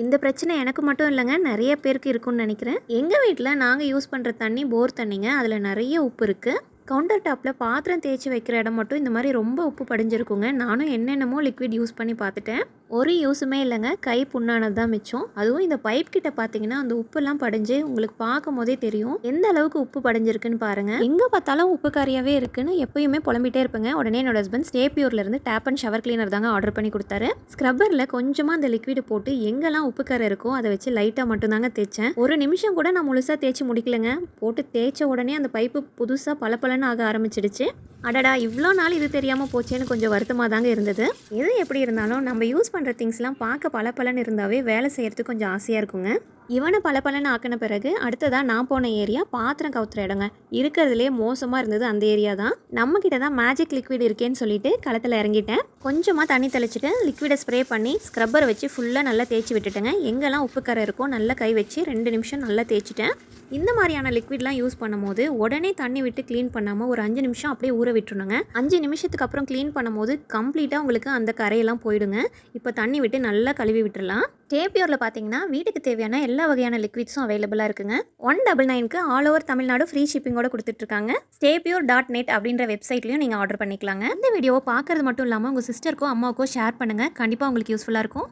இந்த பிரச்சனை எனக்கு மட்டும் இல்லைங்க நிறைய பேருக்கு இருக்கும்னு நினைக்கிறேன். எங்கள் வீட்டில் நாங்கள் யூஸ் பண்ணுற தண்ணி போர் தண்ணிங்க. அதில் நிறைய உப்பு இருக்குது கவுண்டர் டாப்பில் பாத்திரம் தேய்ச்சி வைக்கிற இடம் மட்டும் இந்த மாதிரி ரொம்ப உப்பு படிஞ்சிருக்குங்க. நானும் என்னென்னமோ லிக்விட் யூஸ் பண்ணி பார்த்துட்டேன். ஒரு யூஸுமே இல்லைங்க. கை புண்ணானது தான் மிச்சம். அதுவும் இந்த பைப் கிட்ட பார்த்தீங்கன்னா அந்த உப்புலாம் படிஞ்சு உங்களுக்கு பார்க்கும் போதே தெரியும். எந்த அளவுக்கு உப்பு படிஞ்சிருக்குன்னு பாருங்க. எங்கே பார்த்தாலும் உப்பு கறியாகவே இருக்குன்னு எப்பயுமே புலம்பிட்டே இருப்பேங்க. உடனே என்னோட ஹஸ்பண்ட் ஸ்டேபியூர்ல இருந்து டேப் அண்ட் ஷவர் கிளீனர் தாங்க ஆர்டர் பண்ணி கொடுத்தாரு. ஸ்க்ரப்பரில் கொஞ்சமாக அந்த லிக்விடு போட்டு எங்கெல்லாம் உப்பு கரை இருக்கோ அதை வச்சு லைட்டாக மட்டும்தாங்க தேய்ச்சேன். ஒரு நிமிஷம் கூட நான் முழுசாக தேய்ச்சி முடிக்கலங்க. போட்டு தேய்ச்ச உடனே அந்த பைப்பு புதுசாக பளபளன்னு ஆக ஆரம்பிச்சிடுச்சு. அடடா இவ்வளோ நாள் இது தெரியாமல் போச்சேன்னு கொஞ்சம் வருத்தமாக தாங்க இருந்தது. எது எப்படி இருந்தாலும் நம்ம யூஸ் பண்ணுற திங்ஸ்லாம் பார்க்க பளபளன்னு இருந்தாவே வேலை செய்கிறதுக்கு கொஞ்சம் ஆசையாக இருக்குங்க. இவனை பளபளன்னு ஆக்கின பிறகு அடுத்ததாக நான் போன ஏரியா பாத்திரம் கவுத்துற இடங்க. இருக்கிறதுலே மோசமாக இருந்தது அந்த ஏரியா தான். நம்ம கிட்ட தான் மேஜிக் லிக்விட் இருக்கேன்னு சொல்லிட்டு களத்தில் இறங்கிட்டேன். கொஞ்சமாக தண்ணி தெளிச்சிட்டு லிக்விடை ஸ்ப்ரே பண்ணி ஸ்க்ரப்பரை வச்சு ஃபுல்லாக நல்லா தேய்ச்சி விட்டுட்டேங்க. எங்கெல்லாம் உப்பு கரை இருக்கோ நல்லா கை வச்சு ரெண்டு நிமிஷம் நல்லா தேய்ச்சிட்டேன். இந்த மாதிரியான லிக்விட்லாம் யூஸ் பண்ணும்போது உடனே தண்ணி விட்டு க்ளீன் பண்ணாமல் ஒரு அஞ்சு நிமிஷம் அப்படியே ஊற விட்டுருணுங்க அஞ்சு நிமிஷத்துக்கு அப்புறம் க்ளீன் பண்ணும்போது கம்ப்ளீட்டாக உங்களுக்கு அந்த கரையெல்லாம் போயிடுங்க. இப்போ தண்ணி விட்டு நல்லா கழுவி விட்டுடலாம் டேபியூரில் பார்த்தீங்கன்னா வீட்டுக்கு தேவையான எல்லா வகையான லிக்விட்ஸும் அவைலபிளாக இருக்குங்க. ஒன் டபுள் நைனுக்கு ஆல் ஓவர் தமிழ்நாடு ஃப்ரீ ஷிப்பிங்கோட கொடுத்துட்ருக்காங்க. ஸ்டேபியூர் டாட் நெட் அப்படின்ற வெப்சைட்லையும் நீங்கள் ஆர்டர் பண்ணிக்கலாங்க. இந்த வீடியோவை பார்க்குறது மட்டும் இல்லாமல் உங்கள் சிஸ்டருக்கோ அம்மாவுக்கோ ஷேர் பண்ணுங்கள் கண்டிப்பாக உங்களுக்கு யூஸ்ஃபுல்லாக இருக்கும்.